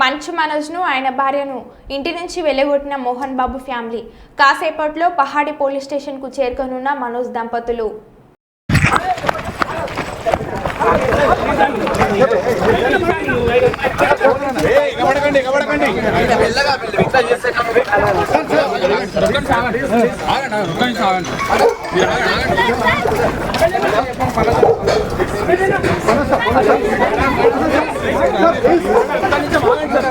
మంచు మనోజ్ను ఆయన భార్యను ఇంటి నుంచి వెళ్ళగొట్టిన మోహన్ బాబు ఫ్యామిలీ కాసేపట్లో పహాడి పోలీస్ స్టేషన్కు చేరుకోనున్న మనోజ్ దంపతులు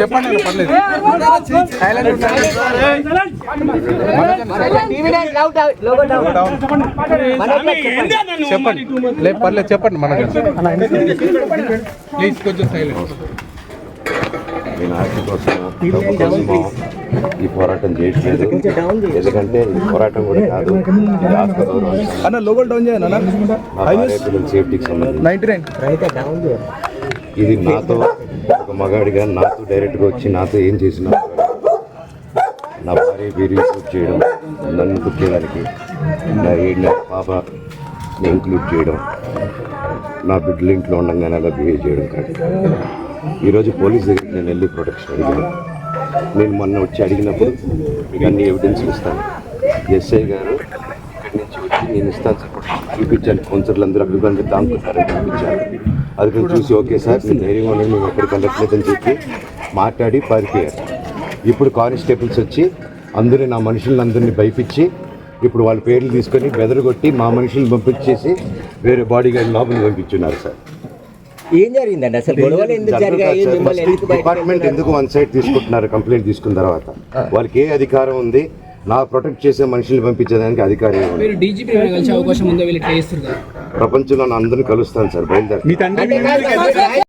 చెప్పండి. పర్లేదు చెప్పండి లేదు పర్లేదు చెప్పండి మన ప్లీజ్ కొంచెం సైలెంట్ ఈ పోరాటం చేయట్లేదు ఎందుకంటే ఈ పోరాటం కూడా కాదు అన్న. లోకల్ డౌన్ చేయాలి అన్న పిల్లల సేఫ్టీకి సంబంధించి నైన్టీ నైన్ ఇది నాతో ఒక మగాడిగా నాతో డైరెక్ట్గా వచ్చి నాతో ఏం చేసిన నా భార్య వీరి ఇంక్లూడ్ చేయడం నన్ను కుట్టేయడానికి నా ఏడు పాప ఇంక్లూడ్ చేయడం నా బిడ్డలు ఇంట్లో ఉండగానే అలా బిహేవ్ చేయడం కాదు. ఈరోజు పోలీస్ దగ్గరికి నేను వెళ్ళి ప్రొటెక్షన్ అడిగాను. నేను మొన్న వచ్చి అడిగినప్పుడు మీకు అన్ని ఎవిడెన్స్ ఇస్తాను. ఎస్ఐ గారు ఇక్కడి నుంచి వచ్చి నేను ఇస్తాను సార్ చూపించాను. కౌన్సిలర్లు అందరూ అభిమానులు దాంతో చూపించాను అది చూసి ఓకే సార్ మీరు ధైర్యం ఉండండి మేము ఎక్కడికి వెళ్ళట్లేదని చెప్పి మాట్లాడి పారిపోయారు. ఇప్పుడు కానిస్టేబుల్స్ వచ్చి అందరూ నా మనుషులందరినీ భయపించి ఇప్పుడు వాళ్ళ పేర్లు తీసుకొని బెదరగొట్టి మా మనుషుల్ని పంపించేసి వేరే బాడీ గార్డ్ లోపలికి పంపించున్నారు సార్. ఏం జరిగిందండి అసలు? గొడవలు ఎందుకు జరిగాయి? డిపార్ట్మెంట్ ఎందుకు వన్ సైడ్ తీసుకుంటున్నారు కంప్లైంట్ తీసుకున్న తర్వాత? వాళ్ళకి ఏ అధికారం ఉంది? నా ప్రొటెక్ట్ చేసే మనుషుల్ని పంపించేదానికి అధికారం? మీరు డీజీపీ కలిసే అవకాశం ఉందో? వీళ్ళు ప్రపంచంలో అందరిని కలుస్తాను సార్ బయలుదేరి